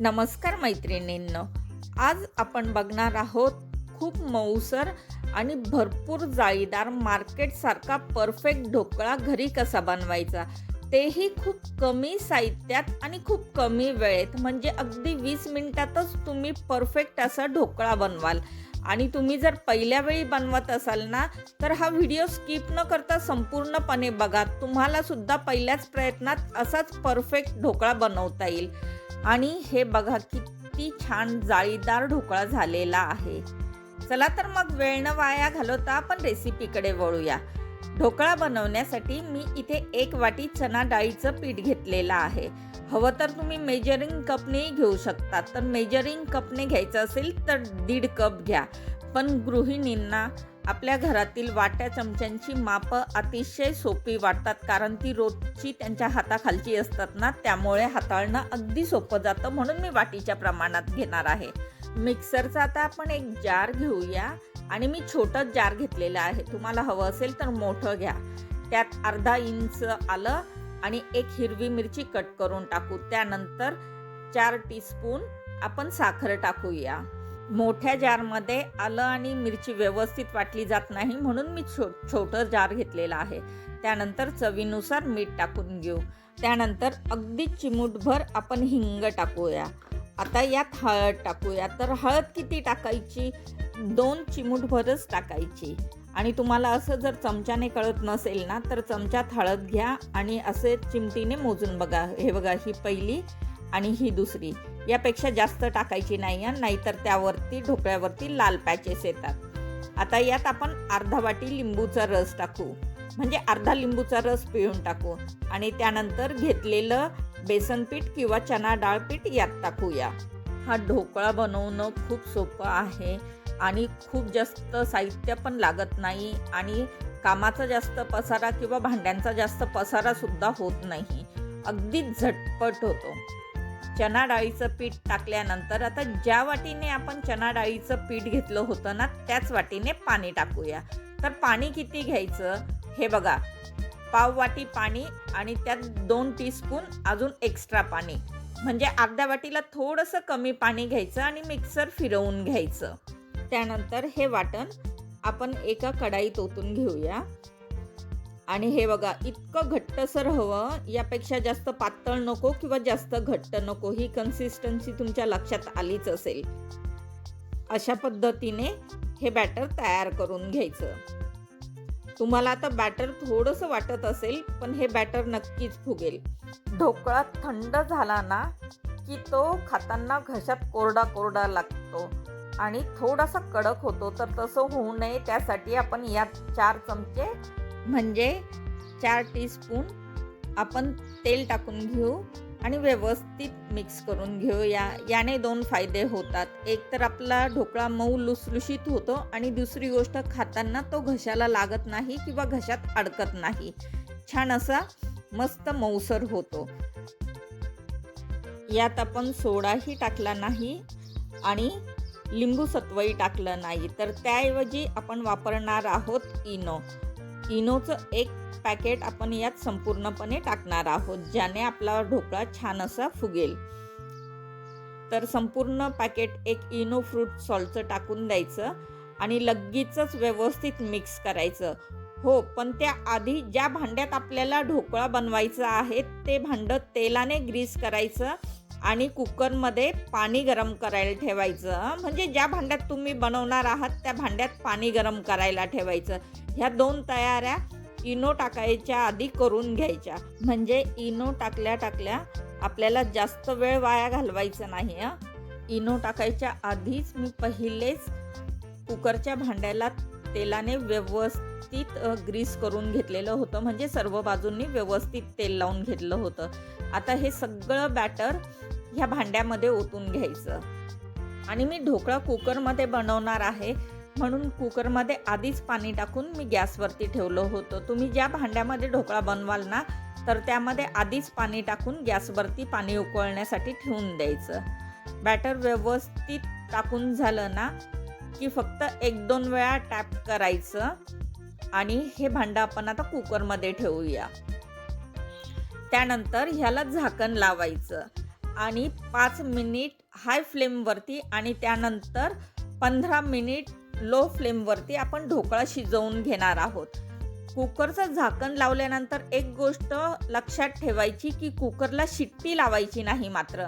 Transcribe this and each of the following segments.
नमस्कार मैत्रिणींनो. आज आपण बघणार आहोत खूप मऊसर आणि भरपूर जाळीदार मार्केटसारखा परफेक्ट ढोकळा घरी कसा बनवायचा? तेही खूप कमी साहित्यात आणि खूप कमी वेळेत. म्हणजे अगदी वीस मिनिटातच तुम्ही परफेक्ट असा ढोकळा बनवाल. आणि तुम्ही जर पहिल्या वेळी बनवत असाल ना तर हा व्हिडिओ स्किप न करता संपूर्णपणे बघा. तुम्हाला सुद्धा पहिल्याच प्रयत्नात असाच परफेक्ट ढोकळा बनवता येईल. आणि हे बघा किती छान जाळीदार ढोकळा झालेला आहे. चला तर मग वेळ न वाया घालवता आपण रेसिपीकडे वळूया. ढोकळा बनवण्यासाठी मी इथे एक वाटी चना डाळीचं पीठ घेतलेलं आहे. हवं तर तुम्ही मेजरिंग कपनेही घेऊ शकता. तर मेजरिंग कपने घ्यायचं असेल तर दीड कप घ्या. पण गृहिणींना आपल्या घरातील वाट्या चमच्यांची मापं अतिशय सोपी वाटतात कारण ती रोजची त्यांच्या हाताखालची असतात ना त्यामुळे हाताळणं अगदी सोपं जातं म्हणून मी वाटीच्या प्रमाणात घेणार आहे. मिक्सरचा आता आपण एक जार घेऊया आणि मी छोटं जार घेतलेलं आहे. तुम्हाला हवं असेल तर मोठं घ्या. त्यात अर्धा इंच आलं आणि एक हिरवी मिरची कट करून टाकू. त्यानंतर चार टीस्पून आपण साखर टाकूया. मोठ्या जारमध्ये आलं आणि मिरची व्यवस्थित वाटली जात नाही म्हणून मी छो छोटं जार घेतलेलं आहे. त्यानंतर चवीनुसार मीठ टाकून घेऊ. त्यानंतर अगदी चिमूटभर आपण हिंग टाकूया. आता यात हळद टाकूया. तर हळद किती टाकायची? दोन चिमूटभरच टाकायची. आणि तुम्हाला असं जर चमच्याने कळत नसेल ना तर चमच्यात हळद घ्या आणि असे चिमटीने मोजून बघा. हे बघा ही पहिली आणि ही दुसरी. यापेक्षा जास्त टाकायची नाही आहे नाहीतर त्यावरती ढोकळ्यावरती लाल पॅचेस येतात. आता यात आपण अर्धा वाटी लिंबूचा रस टाकू. म्हणजे अर्धा लिंबूचा रस पिळून टाकू. आणि त्यानंतर घेतलेलं बेसन पीठ किंवा चना डाळ पीठ यात टाकूया. हा ढोकळा बनवणं खूप सोपं आहे आणि खूप जास्त साहित्य पण लागत नाही आणि कामाचा जास्त पसारा किंवा भांड्यांचा जास्त पसारासुद्धा होत नाही. अगदी झटपट होतो. चना डाळीचं पीठ टाकल्यानंतर आता ज्या वाटीने आपण चना डाळीचं पीठ घेतलं होतं ना त्याच वाटीने पाणी टाकूया. तर पाणी किती घ्यायचं? हे बघा. पाव वाटी पाणी आणि त्यात दोन टीस्पून अजून एक्स्ट्रा पाणी. म्हणजे अर्ध्या वाटीला थोडंसं कमी पाणी घ्यायचं आणि मिक्सर फिरवून घ्यायचं. त्यानंतर हे वाटण आपण एका कढाईत ओतून घेऊया. आणि हे बघा इतकं घट्टसर हवं यापेक्षा जास्त पातळ नको किंवा जास्त घट्ट नको. ही कन्सिस्टन्सी तुमच्या लक्षात आलीच असेल. अशा पद्धतीने हे बॅटर तयार करून घ्यायचं. तुम्हाला आता बॅटर थोडंसं वाटत असेल पण हे बॅटर नक्कीच फुगेल. ढोकळा थंड झाला ना की तो खाताना घशात कोरडा कोरडा लागतो. आणि थोडासा कडक होतो तर तसं होऊ नये. त्यासाठी आपण यात चार चमचे म्हणजे चार टीस्पून आपण तेल टाकून घेऊ आणि व्यवस्थित मिक्स करून घेऊ. या याने दोन फायदे होतात. एक तर आपला ढोकळा मऊ लुसलुशीत होतो आणि दुसरी गोष्ट खाताना तो घशाला लागत नाही किंवा घशात अडकत नाही. छान असा मस्त मऊसर होतो. यात आपण सोडाही टाकला नाही आणि लिंबू सत्वही टाकलं नाही. तर त्याऐवजी आपण वापरणार आहोत इनो. इनोचं एक पॅकेट आपण यात संपूर्णपणे टाकणार आहोत ज्याने आपला ढोकळा छान असा फुगेल. तर संपूर्ण पॅकेट एक इनो फ्रूट सॉल्टचं टाकून द्यायचं आणि लगेचच व्यवस्थित मिक्स करायचं. हो पण त्या आधी ज्या भांड्यात आपल्याला ढोकळा बनवायचा आहे ते भांडं तेलाने ग्रीस करायचं आणि कुकरमध्ये पाणी गरम करायला ठेवायचं. म्हणजे ज्या भांड्यात तुम्ही बनवणार आहात त्या भांड्यात पाणी गरम करायला ठेवायचं. ह्या दोन तयाऱ्या इनो टाकायच्या आधी करून घ्यायच्या. म्हणजे इनो टाकल्या टाकल्या आपल्याला जास्त वेळ वाया घालवायचा नाही हं. इनो टाकायच्या आधीच मी पहिलेच कुकरच्या भांड्याला तेलाने व्यवस्थित ग्रीस करून घेतलेलं होतं. म्हणजे सर्व बाजूंनी व्यवस्थित तेल लावून घेतलं होतं. आता हे सगळं बॅटर ह्या भांड्यामध्ये ओतून घ्यायचं. आणि मी ढोकळा कुकरमध्ये बनवणार आहे. म्हणून कुकरमध्ये आधीच पाणी टाकून मी गॅसवरती ठेवलं होतं. तुम्ही ज्या भांड्यामध्ये ढोकळा बनवाल ना तर त्यामध्ये आधीच पाणी टाकून गॅसवरती पाणी उकळण्यासाठी ठेवून द्यायचं. बॅटर व्यवस्थित टाकून झालं ना की फक्त एक दोन वेळा टॅप करायचं. आणि हे भांडं आपण आता कुकरमध्ये ठेवूया. त्यानंतर ह्याला झाकण लावायचं. आणि पाच मिनिट हाय फ्लेमवरती आणि त्यानंतर पंधरा मिनिट लो फ्लेमवरती आपण ढोकळा शिजवून घेणार आहोत. कुकरचं झाकण लावल्यानंतर एक गोष्ट लक्षात ठेवायची की कुकरला शिट्टी लावायची नाही मात्र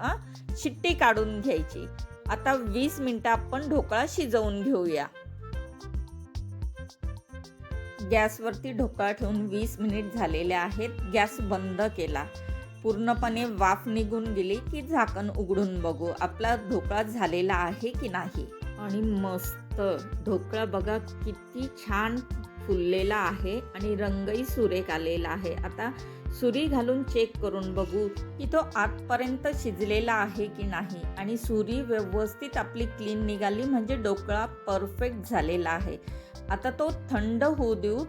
शिट्टी काढून घ्यायची. आता वीस मिनटं आपण ढोकळा शिजवून घेऊया. गॅसवरती ढोकळा ठेवून वीस मिनिट झालेले आहेत. गॅस बंद केला. पूर्णपणे वाफ निघून गेली की झाकण उघडून बघू. आपला ढोकळा झालेला आहे की नाही? आणि मस्त. ढोकळा बघा किती छान फुललेला आहे आणि रंगही सुरेख आलेला आहे. आता सुरी घालून चेक करून बघू की तो आतपर्यंत शिजलेला आहे की नाही? आणि सुरी व्यवस्थित आपली क्लीन निघाली म्हणजे ढोकळा परफेक्ट झालेला आहे. आता तो थंड होऊ देऊ.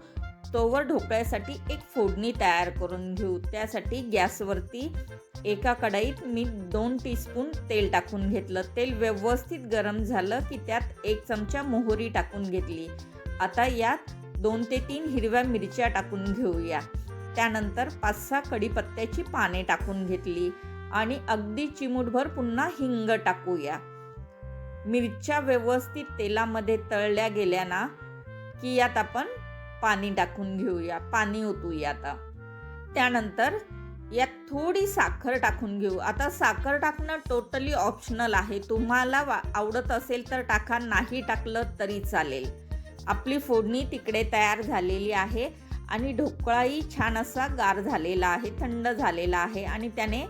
तोवर ढोकळ्यासाठी एक फोडणी तयार करून घेऊ. त्यासाठी गॅसवरती एका कढईत मी दोन टीस्पून तेल टाकून घेतलं. तेल व्यवस्थित गरम झालं की त्यात एक चमचा मोहरी टाकून घेतली. आता यात दोन ते तीन हिरव्या मिरच्या टाकून घेऊया. त्यानंतर पाच सहा कढीपत्त्याची पाने टाकून घेतली आणि अगदी चिमूटभर पुन्हा हिंग टाकूया. मिरच्या व्यवस्थित तेलामध्ये तळल्या गेल्या ना की यात आपण पाणी टाकून घेऊया पाणी ओतूया आता. त्यानंतर यात थोडी साखर टाकून घेऊ. आता साखर टाकणं टोटली ऑप्शनल आहे. तुम्हाला वा आवडत असेल तर टाका नाही टाकलं तरी चालेल. आपली फोडणी तिकडे तयार झालेली आहे आणि ढोकळाही छान असा गार झालेला आहे थंड झालेला आहे आणि त्याने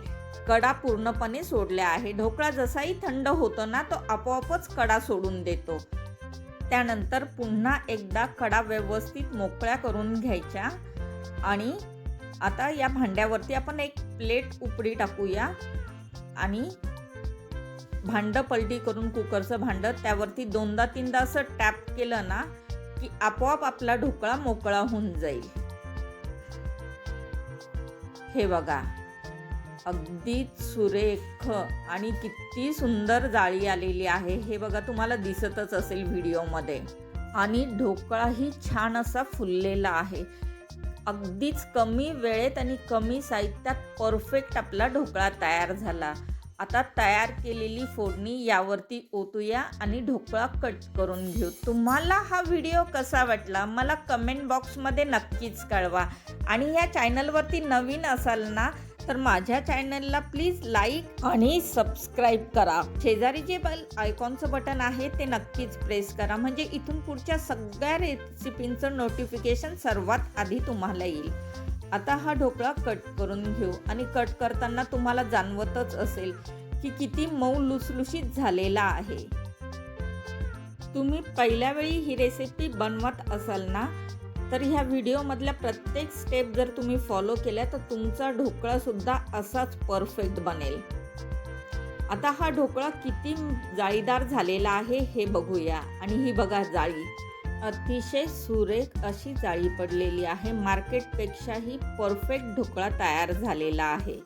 कडा पूर्णपणे सोडल्या आहे. ढोकळा जसाही थंड होतो ना तो आपोआपच कडा सोडून देतो. त्यानंतर पुन्हा एकदा कडा व्यवस्थित मोकळ्या करून घ्यायच्या. आणि आता या भांड्यावरती आपण एक प्लेट उपडी टाकूया. आणि भांडं पलटी करून कुकरचं भांडं त्यावरती दोनदा तीनदा असं टॅप केलं ना की आपोआप आपला ढोकळा मोकळा होऊन जाईल. हे बघा. अगदीच सुरेख आणि किती सुंदर जाळी आलेली आहे. हे बघा तुम्हाला दिसतच असेल व्हिडिओमध्ये. आणि ढोकळाही छान असा फुललेला आहे. अगदीच कमी वेळेत आणि कमी साहित्यात परफेक्ट आपला ढोकळा तयार झाला. आता तयार केलेली फोडणी यावरती ओतूया आणि ढोकळा कट करून घेऊ. तुम्हाला हा व्हिडिओ कसा वाटला? मला कमेंट बॉक्समध्ये नक्कीच कळवा. आणि या चॅनलवरती नवीन असाल ना तर माझ्या चॅनलला प्लीज लाईक आणि सबस्क्राईब करा. शेजारी जे बल आयकॉनचं बटन आहे ते नक्कीच प्रेस करा. म्हणजे इथून पुढच्या सगळ्या रेसिपींचं नोटिफिकेशन सर्वात आधी तुम्हाला येईल. आता हा ढोकळा कट करून घेऊ. आणि कट करताना तुम्हाला जाणवतच असेल की किती मऊ लुसलुशीत झालेला आहे. तुम्ही पहिल्या वेळी ही रेसिपी बनवत असाल ना तर ह्या व्हिडिओमधल्या प्रत्येक स्टेप जर तुम्ही फॉलो केल्या तर तुमचा ढोकळासुद्धा असाच परफेक्ट बनेल. आता हा ढोकळा किती जाळीदार झालेला आहे हे बघूया. आणि ही बघा जाळी. अतिशय सुरेख अशी जाळी पडलेली आहे. मार्केटपेक्षाही परफेक्ट ढोकळा तयार झालेला आहे.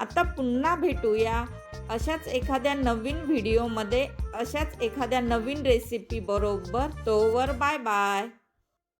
आता पुन्हा भेटूया अशाच एखाद्या नवीन व्हिडिओमध्ये अशाच एखाद्या नवीन रेसिपी बरोबर. तोवर बाय बाय.